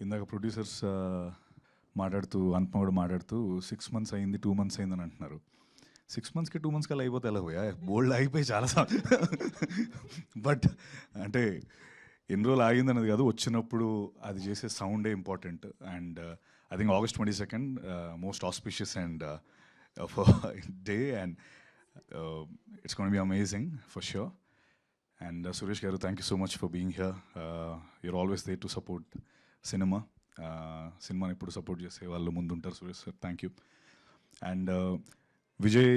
ఇందాక ప్రొడ్యూసర్స్ మాట్లాడుతూ అనుపమ కూడా మాట్లాడుతూ సిక్స్ మంత్స్ అయింది టూ మంత్స్ అయిందని అంటున్నారు. సిక్స్ మంత్స్కి టూ మంత్స్కి అలా అయిపోతే ఎలా పోయా? బోల్డ్ అయిపోయి చాలా బట్ అంటే ఎన్ని రోజులు ఆగింది అనేది కాదు వచ్చినప్పుడు అది చేసే సౌండే important and I think August twenty second most auspicious and day and it's gonna be amazing for sure and Suresh garu thank you so much for being here you're always there to support cinema. సినిమాని ఇప్పుడు support చేసే వాళ్ళు ముందుంటారు Suresh sir. Thank you and Vijay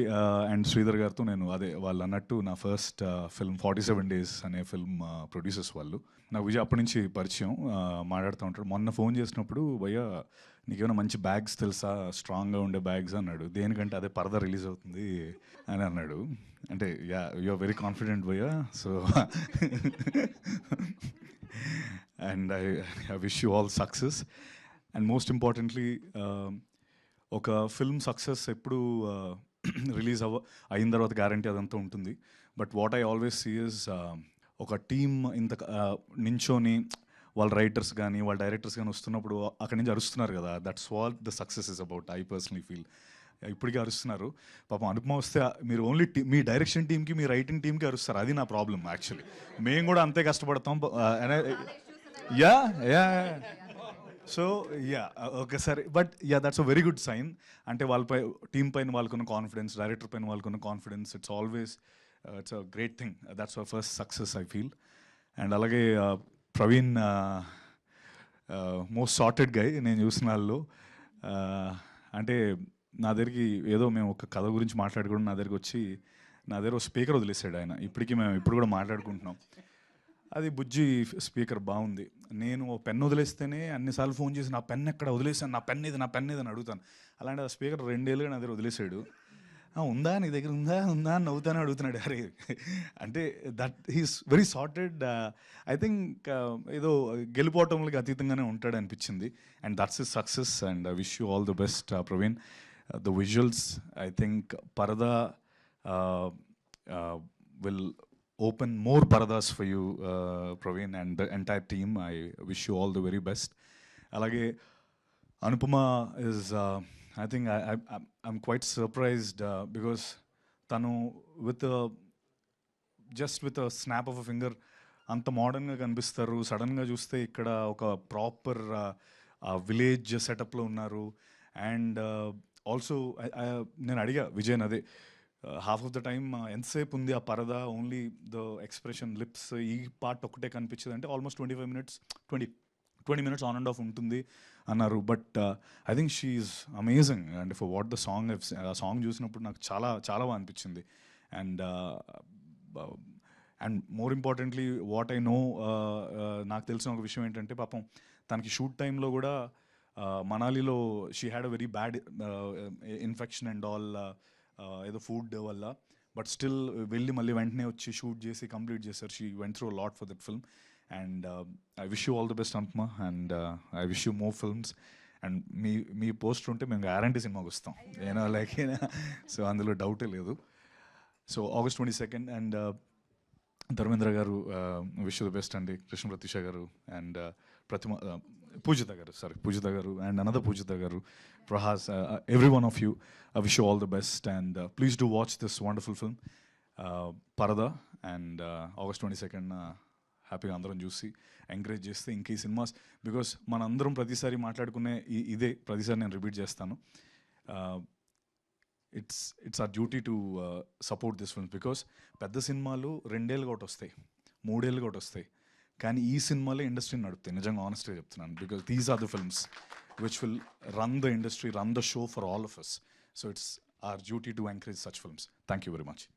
and Sridhar గారితో నేను అదే వాళ్ళు అన్నట్టు నా first film forty seven days అనే ఫిల్మ్ ప్రొడ్యూసర్స్ వాళ్ళు. నాకు విజయ్ అప్పటి నుంచి పరిచయం. మాట్లాడుతూ ఉంటాడు. మొన్న ఫోన్ చేసినప్పుడు భయ్య నీకేమైనా మంచి బ్యాగ్స్ తెలుసా? స్ట్రాంగ్గా ఉండే బ్యాగ్స్ అన్నాడు. దేనికంటే అదే పరద రిలీజ్ అవుతుంది అని అన్నాడు. అంటే యా యూఆర్ వెరీ కాన్ఫిడెంట్ భయ్య. So and I I wish you all success and most importantly ఒక ఫిల్మ్ సక్సెస్ ఎప్పుడు రిలీజ్ అవ్వ అయిన తర్వాత గ్యారంటీ అదంతా ఉంటుంది. But what I always see is ఒక టీమ్ ఇంత uh, నించోని వాళ్ళ రైటర్స్ కానీ వాళ్ళ డైరెక్టర్స్ కానీ వస్తున్నప్పుడు అక్కడి నుంచి అరుస్తున్నారు కదా. That's what the success is about I personally feel ఇప్పటికీ అరుస్తున్నారు. పాపం అనుపమ వస్తే మీరు ఓన్లీ టీ మీ డైరెక్షన్ టీమ్కి మీ రైటింగ్ టీమ్కి అరుస్తారు. అది నా ప్రాబ్లం యాక్చువల్లీ మేము కూడా అంతే కష్టపడతాం uh, yeah yeah so yeah ఒకసారి but yeah that's a very good sign అంటే వాళ్ళపై టీం పైన వాళ్ళకున్న కాన్ఫిడెన్స్ డైరెక్టర్ పైన వాళ్ళకున్న confidence it's always it's a great thing that's our first success I feel and అలాగే ప్రవీణ్ మోస్ట్ సార్టెడ్ గై నేను చూసిన వాళ్ళు uh, అంటే నా దగ్గరికి ఏదో మేము ఒక కథ గురించి మాట్లాడుకోవడం నా దగ్గరికి వచ్చి నా దగ్గర ఒక స్పీకర్ వదిలేసాడు ఆయన. ఇప్పటికీ మేము ఇప్పుడు కూడా మాట్లాడుకుంటున్నాం. అది బుజ్జి స్పీకర్ బాగుంది. నేను ఓ పెన్ వదిలేస్తేనే అన్నిసార్లు ఫోన్ చేసి నా పెన్ ఎక్కడ వదిలేసాను నా పెన్ ఇది నా పెన్ ఇది అని అడుగుతాను. అలాంటి ఆ స్పీకర్ రెండేళ్ళుగా నా దగ్గర వదిలేసాడు ఉందా? నీ దగ్గర ఉందా? ఉందా? అని నవ్వుతానే అడుగుతున్నాడు. అరే అంటే that he's very sorted I think ఏదో గెలుపోవటంలకి అతీతంగానే ఉంటాడు అనిపించింది. And that's is success and I wish you all the best Praveen. The visuals I think Parada will open more paradas for you, uh, Praveen, and the entire team. I wish you all the very best. Alage, Anupama is, uh, I think I, I, I'm- I'm quite surprised uh, because Tanu, with a just with snap of a finger అంత మోడర్న్గా కనిపిస్తారు సడన్గా చూస్తే ఇక్కడ ఒక proper village సెటప్లో ఉన్నారు and also నేను అడిగా విజయన్ అదే హాఫ్ ఆఫ్ ద టైమ్ ఎంతసేపు ఉంది ఆ Parada? Only the expression lips ఈ పార్ట్ ఒకటే కనిపించింది. అంటే almost twenty five minutes twenty twenty minutes on and off ఉంటుంది అన్నారు. But I think she's amazing and for what the song ఆ సాంగ్ చూసినప్పుడు నాకు చాలా చాలా బాగా అనిపించింది. And and more importantly what I know నాకు తెలిసిన ఒక విషయం ఏంటంటే పాపం తనకి షూట్ టైంలో కూడా uh, మనాలిలో she had a very bad infection and all ఏదో ఫుడ్ వల్ల. బట్ స్టిల్ వెళ్ళి మళ్ళీ వెంటనే వచ్చి షూట్ చేసి కంప్లీట్ చేశారు. She went through lot for that film and I wish you all the best అంత్మా and I wish you more films and మీ మీ poster ఉంటే మేము గ్యారంటీ సినిమాకి వస్తాం. ఏనా లైక్ సో అందులో డౌటే లేదు. So August twenty second and Dharmendra garu wish the best అండి. కృష్ణ ప్రతీష గారు అండ్ ప్రతిమ పూజిత గారు సారీ పూజిత గారు and another Poojitha garu Prahas everyone of you I wish all the best and please do watch this wonderful film Parada and August twenty second హ్యాపీగా అందరం చూసి encourage చేస్తే ఇంక ఈ సినిమాస్ బికాస్ మనందరం ప్రతిసారి మాట్లాడుకునే ఈ- ఇదే ప్రతిసారి నేను రిపీట్ చేస్తాను. It's it's our duty to support this films because పెద్ద సినిమాలు రెండేళ్ళు ఒకటి వస్తాయి మూడేళ్ళు ఒకటి వస్తాయి. కానీ ఈ సినిమాలే ఇండస్ట్రీని నడుపుతాయి. నిజంగా ఆనెస్ట్గా చెప్తున్నాను. Because these are the films which will run the industry run the show for all of us so it's our duty to encourage such films thank you very much